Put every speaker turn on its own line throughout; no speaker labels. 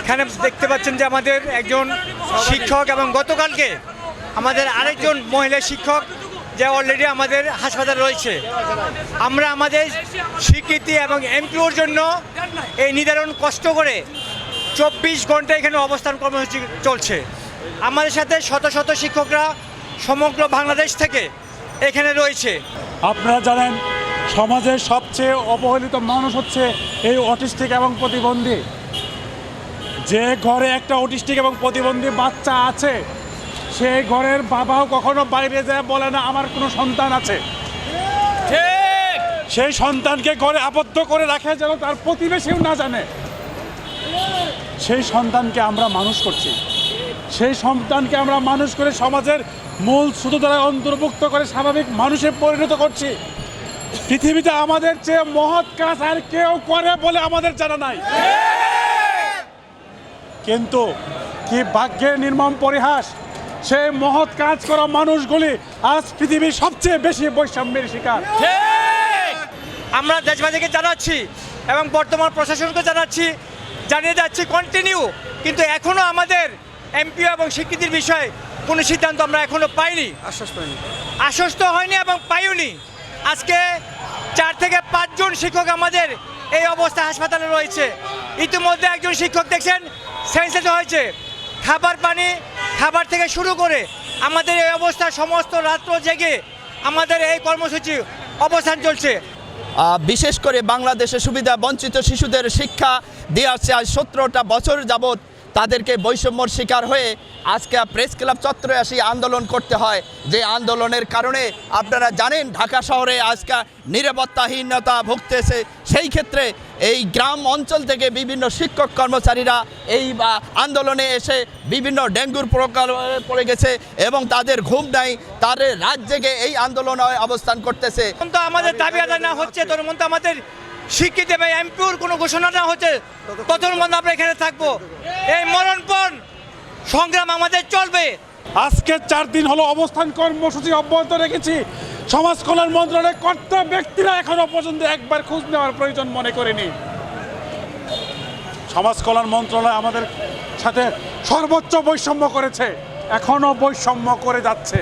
এখানে দেখতে পাচ্ছেন যে আমাদের একজন শিক্ষক এবং গতকালকে আমাদের আরেকজন মহিলা শিক্ষক যে অলরেডি আমাদের হাসপাতাল রয়েছে। আমরা আমাদের স্বীকৃতি এবং এমপিওর জন্য এই নির্ধারণ কষ্ট করে চব্বিশ ঘণ্টা এখানে অবস্থান কর্মসূচি চলছে। আমাদের সাথে শত শত শিক্ষকরা সমগ্র বাংলাদেশ থেকে এখানে রয়েছে।
আপনারা জানেন সমাজের সবচেয়ে অবহেলিত মানুষ হচ্ছে এই অটিস্টিক এবং প্রতিবন্ধী। যে ঘরে একটা অটিস্টিক এবং প্রতিবন্ধী বাচ্চা আছে সেই ঘরের বাবাও কখনো বাইরে যায় বলে না আমার কোনো সন্তান আছে। সেই সন্তানকে ঘরে আবদ্ধ করে রাখে যেন তার প্রতিবেশীও না জানে। সেই সন্তানকে আমরা মানুষ করছি। সেই সন্তানকে আমরা মানুষ করে সমাজের মূল সুতোধারায় অন্তর্ভুক্ত করে স্বাভাবিক মানুষে পরিণত করছি। পৃথিবীতে আমাদের চেয়ে মহৎ কাজ আর কেউ করে বলে আমাদের জানা নাই। কিন্তু কি ভাগ্যের নির্মম পরিহাস? সেই মহৎ কাজ করা মানুষগুলি আজ পৃথিবীর সবচেয়ে বেশি বৈষম্যের শিকার।
আমরা দেশবাসীকে জানাচ্ছি এবং বর্তমান প্রশাসনকে জানাচ্ছি জানিয়ে যাচ্ছি কন্টিনিউ কিন্তু এখনও আমাদের এমপিও এবং স্বীকৃতির বিষয়ে কোনো সিদ্ধান্ত আমরা এখনও পাইনি।
আশ্বস্ত পাইনি
আশ্বস্ত হয়নি এবং পাইওনি। আজকে চার থেকে পাঁচজন শিক্ষক আমাদের এই অবস্থা হাসপাতালে রয়েছে। ইতিমধ্যে একজন শিক্ষক দেখছেন সেন্সেস হয়েছে। খাবার পানি, খাবার থেকে শুরু করে আমাদের এই অবস্থা সমস্ত রাত্র জেগে আমাদের এই কর্মসূচি অবস্থান চলছে।
বিশেষ করে বাংলাদেশে সুবিধা বঞ্চিত শিশুদের শিক্ষা আসছে আজ সতেরোটা বছর যাবৎ তাদেরকে বৈষম্যর শিকার হয়ে আজকে প্রেস ক্লাব চত্বরে আসি আন্দোলন করতে হয়। যে আন্দোলনের কারণে আপনারা জানেন, ঢাকা শহরে আজকে নিরাপত্তাহীনতা ভুগতেছে। সেই ক্ষেত্রে এই গ্রাম অঞ্চল থেকে বিভিন্ন শিক্ষক কর্মচারীরা এই আন্দোলনে এসে বিভিন্ন ডেঙ্গুর প্রকার পড়ে গেছে এবং তাদের ঘুম নাই, তাদের রাত জেগে এই আন্দোলনে অবস্থান করতেছে।
আমাদের দাবি আদায় না হচ্ছে তখন আমাদের স্বীকৃতি বা এমপিওর কোনো ঘোষণা না হচ্ছে তখন মধ্যে আমরা এখানে থাকব। এই মরণপণ সংগ্রাম আমাদের চলবে।
আজকে চার দিন হলো অবস্থান কর্মসূচি অব্যাহত রেখেছি। সমাজ কল্যাণ মন্ত্রণালয়ের কর্তা ব্যক্তিরা এখনও পর্যন্ত একবার খোঁজ নেওয়ার প্রয়োজন মনে করেনি। সমাজ কল্যাণ মন্ত্রণালয় আমাদের সাথে সর্বোচ্চ বৈষম্য করেছে, এখনও বৈষম্য করে যাচ্ছে।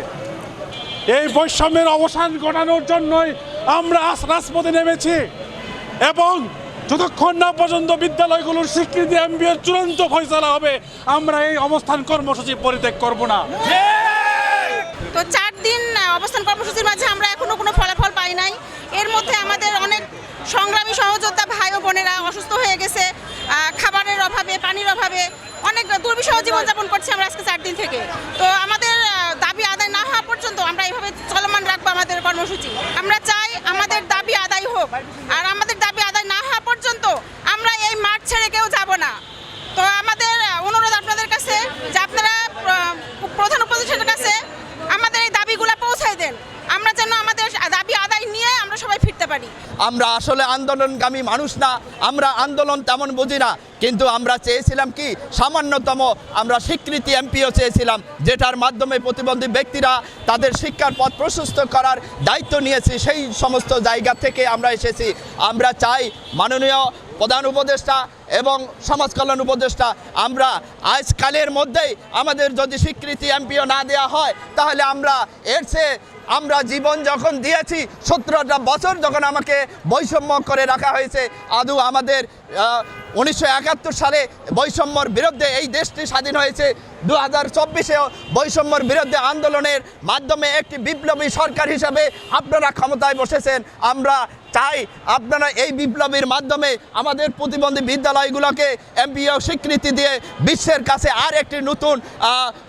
এই বৈষম্যের অবসান ঘটানোর জন্যই আমরা আজ রাজপথে নেমেছি। এবং যতক্ষণ না পর্যন্ত বিদ্যালয়গুলোর স্বীকৃতি এমবিএর চূড়ান্ত ফয়সালা হবে, আমরা এই অবস্থান কর্মসূচি পরিত্যাগ করব না।
তো চার দিন অবস্থান কর্মসূচির মাঝে আমরা এখনও কোনো ফলাফল পাই নাই। এর মধ্যে আমাদের অনেক সংগ্রামী সহযোদ্ধা ভাই ও বোনেরা অসুস্থ হয়ে গেছে খাবারের অভাবে, পানির অভাবে অনেক দুর্বিষহ জীবনযাপন করছি আমরা আজকে চার দিন থেকে। তো আমাদের দাবি আদায় না হওয়া পর্যন্ত আমরা এইভাবে চলমান রাখব আমাদের কর্মসূচি। আমরা চাই আমাদের দাবি আদায় হোক, আর আমাদের দাবি আদায় না হওয়া পর্যন্ত আমরা এই মাঠ ছেড়ে কেউ যাব না তো আমাদের আহ, অনুরোধ আপনাদের কাছে যে আপনারা আহ, প্রধান উপদেষ্টার কাছে আমাদের এই দাবিগুলো পৌঁছায় দেন আমরা যেন আমাদের দাবি আদায় নিয়ে আমরা সবাই ফিরতে পারি।
আমরা আসলে আন্দোলনগামী মানুষ না, আমরা আন্দোলন তেমন বুঝি না। কিন্তু আমরা চেয়েছিলাম কি, সামান্যতম আমরা স্বীকৃতি এমপিও চেয়েছিলাম, যেটার মাধ্যমে প্রতিবন্ধী ব্যক্তিরা তাদের শিক্ষার পথ প্রশস্ত করার দায়িত্ব নিয়েছি, সেই সমস্ত জায়গা থেকে আমরা এসেছি। আমরা চাই মাননীয় প্রধান উপদেষ্টা এবং সমাজ কল্যাণ উপদেষ্টা। আমরা আজকালের মধ্যেই আমাদের যদি স্বীকৃতি এমপিও না দেওয়া হয়, তাহলে আমরা এর চেয়ে আমরা জীবন যখন দিয়েছি, সতেরোটা বছর যখন আমাকে বৈষম্য করে রাখা হয়েছে, আদৌ আমাদের উনিশশো একাত্তর সালে বৈষম্যর বিরুদ্ধে এই দেশটি স্বাধীন হয়েছে। দু হাজার চব্বিশেও বৈষম্যর বিরুদ্ধে আন্দোলনের মাধ্যমে একটি বিপ্লবী সরকার হিসাবে আপনারা ক্ষমতায় বসেছেন। আমরা চাই আপনারা এই বিপ্লবীর মাধ্যমে আমাদের প্রতিবন্ধী বিদ্যালয়গুলোকে এমপিও স্বীকৃতি দিয়ে বিশ্বের কাছে আর একটি নতুন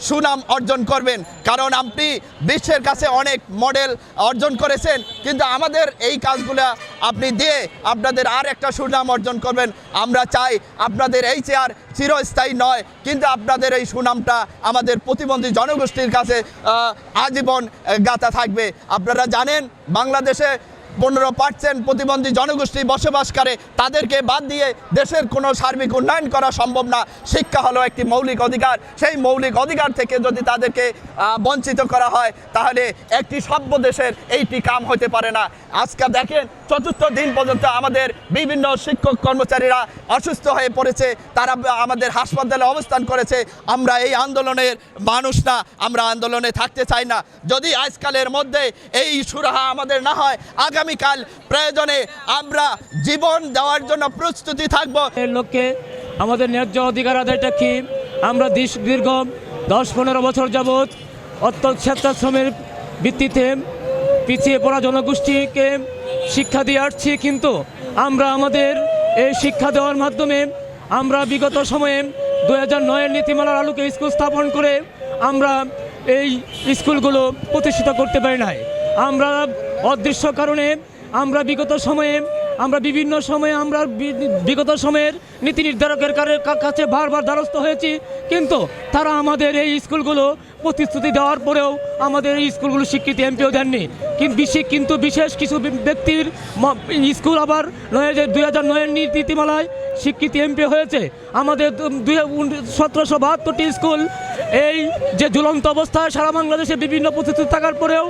সুনাম অর্জন করবেন। কারণ আপনি বিশ্বের কাছে অনেক মডেল অর্জন করেছেন, কিন্তু আমাদের এই কাজগুলো আপনি দিয়ে আপনাদের আর একটা সুনাম অর্জন করবেন। আমরা চাই আপনাদের এই চেয়ার চিরস্থায়ী নয়, কিন্তু আপনাদের এই সুনামটা আমাদের প্রতিবন্ধী জনগোষ্ঠীর কাছে আজীবন গাথা থাকবে। আপনারা জানেন, বাংলাদেশে পনেরো পার্সেন্ট প্রতিবন্ধী জনগোষ্ঠী বসবাস করে, তাদেরকে বাদ দিয়ে দেশের কোনো সার্বিক উন্নয়ন করা সম্ভব না। শিক্ষা হলো একটি মৌলিক অধিকার। সেই মৌলিক অধিকার থেকে যদি তাদেরকে বঞ্চিত করা হয়, তাহলে একটি সভ্য দেশের এইটি কাম হতে পারে না। আজকে দেখেন, চতুর্থ দিন পর্যন্ত আমাদের বিভিন্ন শিক্ষক কর্মচারীরা অসুস্থ হয়ে পড়েছে। তারা আমাদের হাসপাতালে অবস্থান করেছে। আমরা এই আন্দোলনের মানুষ না, আমরা আন্দোলনে থাকতে চাই না। যদি আজকালের মধ্যে এই সুরাহা আমাদের না হয় আগামীকাল প্রয়োজনে আমরা জীবন দেওয়ার জন্য প্রস্তুতি থাকব।
এর লক্ষ্যে আমাদের ন্যায্য অধিকার আদায়টা কি আমরা দীর্ঘ দশ পনেরো বছর যাবৎ অত্য স্বেচ্ছাশ্রমের ভিত্তিতে পিছিয়ে পড়া জনগোষ্ঠীকে শিক্ষা দিয়ে আসছি, কিন্তু আমরা আমাদের এই শিক্ষা দেওয়ার মাধ্যমে আমরা বিগত সময়ে দু হাজার নয়ের নীতিমালার আলোকে স্কুল স্থাপন করে আমরা এই স্কুলগুলো প্রতিষ্ঠিত করতে পারি নাই। আমরা অদৃশ্য কারণে, আমরা বিগত সময়ে, আমরা বিভিন্ন সময়ে, আমরা বিগত সময়ের নীতি নির্ধারকের কাছে বারবার দ্বারস্থ হয়েছি। কিন্তু তারা আমাদের এই স্কুলগুলো প্রতিশ্রুতি দেওয়ার পরেও আমাদের এই স্কুলগুলো স্বীকৃতি এমপিও দেননি। কিন্তু বিশেষ কিন্তু বিশেষ কিছু ব্যক্তির স্কুল আবার নয় দুই হাজার নয়ের নীতিমালায় স্বীকৃতি এমপি হয়েছে। আমাদের দুই সতেরোশো বাহাত্তরটি স্কুল এই যে ঝুলন্ত অবস্থায় সারা বাংলাদেশে বিভিন্ন প্রতিশ্রুতি থাকার পরেও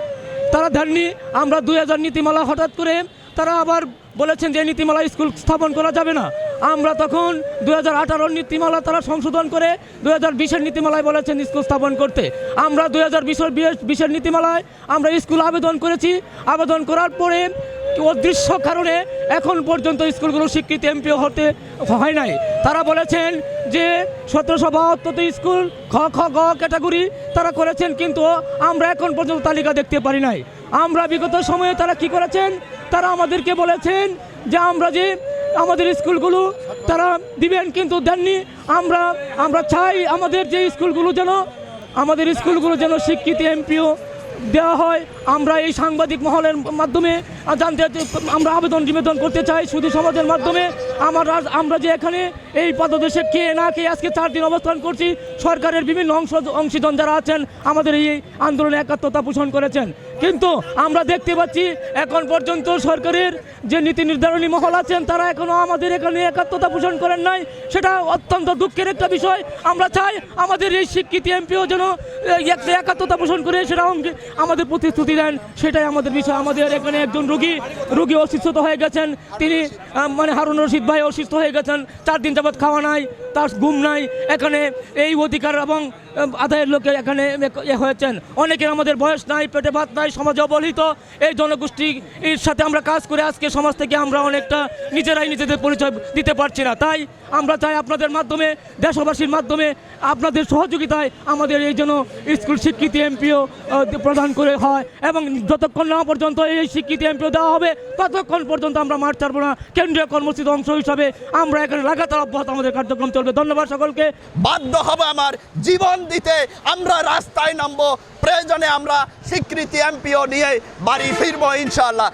তারা দেননি। আমরা দুই হাজার নীতিমালা হঠাৎ করে তারা আবার বলেছেন যে নীতিমালা স্কুল স্থাপন করা যাবে না। আমরা তখন দু হাজার নীতিমালা তারা সংশোধন করে দু হাজার বিশের নীতিমালায় বলেছেন স্কুল স্থাপন করতে। আমরা দু হাজার বিশের বিশের নীতিমালায় আমরা স্কুল আবেদন করেছি। আবেদন করার পরে অদৃশ্য কারণে এখন পর্যন্ত স্কুলগুলো স্বীকৃতি এমপিও হতে হয় নাই। তারা বলেছেন যে সতেরোশো বাহাত্তরটি স্কুল খ খ, গ ক্যাটাগরি তারা করেছেন, কিন্তু আমরা এখন পর্যন্ত তালিকা দেখতে পারি নাই। আমরা বিগত সময়ে তারা কি করেছেন? তারা আমাদেরকে বলেছেন যে আমরা যে আমাদের স্কুলগুলো তারা দিবেন, কিন্তু দেননি। আমরা আমরা চাই আমাদের যে স্কুলগুলো যেন, আমাদের স্কুলগুলো যেন স্বীকৃতি এমপিও দেওয়া হয়। আমরা এই সাংবাদিক মহলের মাধ্যমে জানতে আমরা আবেদন নিবেদন করতে চাই শুধু সমাজের মাধ্যমে। আমার আমরা যে এখানে এই পদদেশে কে না কে আজকে চার দিন অবস্থান করছি, সরকারের বিভিন্ন অংশ অংশীজন যারা আছেন, আমাদের এই আন্দোলনে একাত্মতা পোষণ করেছেন। কিন্তু আমরা দেখতে পাচ্ছি এখন পর্যন্ত সরকারের যে নীতি নির্ধারণী মহল আছেন, তারা এখনও আমাদের এখানে একাত্মতা পোষণ করেন নাই। সেটা অত্যন্ত দুঃখের একটা বিষয়। আমরা চাই আমাদের এই স্বীকৃতি এমপিও যেন একাত্মতা পোষণ করে সেটা আমাদের প্রতিশ্রুতি দেন। সেটাই আমাদের বিষয়। আমাদের এখানে একজন রোগী, রুগী অসুস্থ হয়ে গেছেন। তিনি মানে হারুন রশিদ ভাই অসুস্থ হয়ে গেছেন। চার দিন যাবৎ খাওয়া নাই। তার ঘুম নাই। এখানে এই অধিকার এবং আদায়ের লোকে এখানে এ- হয়েছেন। অনেকের আমাদের বয়স নাই, পেটে ভাত নাই, সমাজে অবহেলিত। এই জনগোষ্ঠীর সাথে আমরা কাজ করে আজকে সমাজ থেকে আমরা অনেকটা নিজেরাই নিজেদের পরিচয় দিতে পারছি না। তাই আমরা চাই আপনাদের মাধ্যমে, দেশবাসীর মাধ্যমে, আপনাদের সহযোগিতায় আমাদের এই জন্য স্কুল স্বীকৃতি এমপিও প্রদান করে হয় এবং যতক্ষণ না পর্যন্ত এই স্বীকৃতি এমপিও দেওয়া হবে, ততক্ষণ পর্যন্ত আমরা মাঠ ছাড়বো না। কেন্দ্রীয় কর্মসূচির অংশ হিসাবে আমরা এখানে লাগাতার অব্যাহত আমাদের কার্যক্রম চলবে। ধন্যবাদ সকলকে।
বাধ্য হবে আমার জীবন দিতে। আমরা রাস্তায় নামবো। প্রয়োজনে আমরা স্বীকৃতি এমপিও নিয়ে বাড়ি ফিরবো ইনশাআল্লাহ।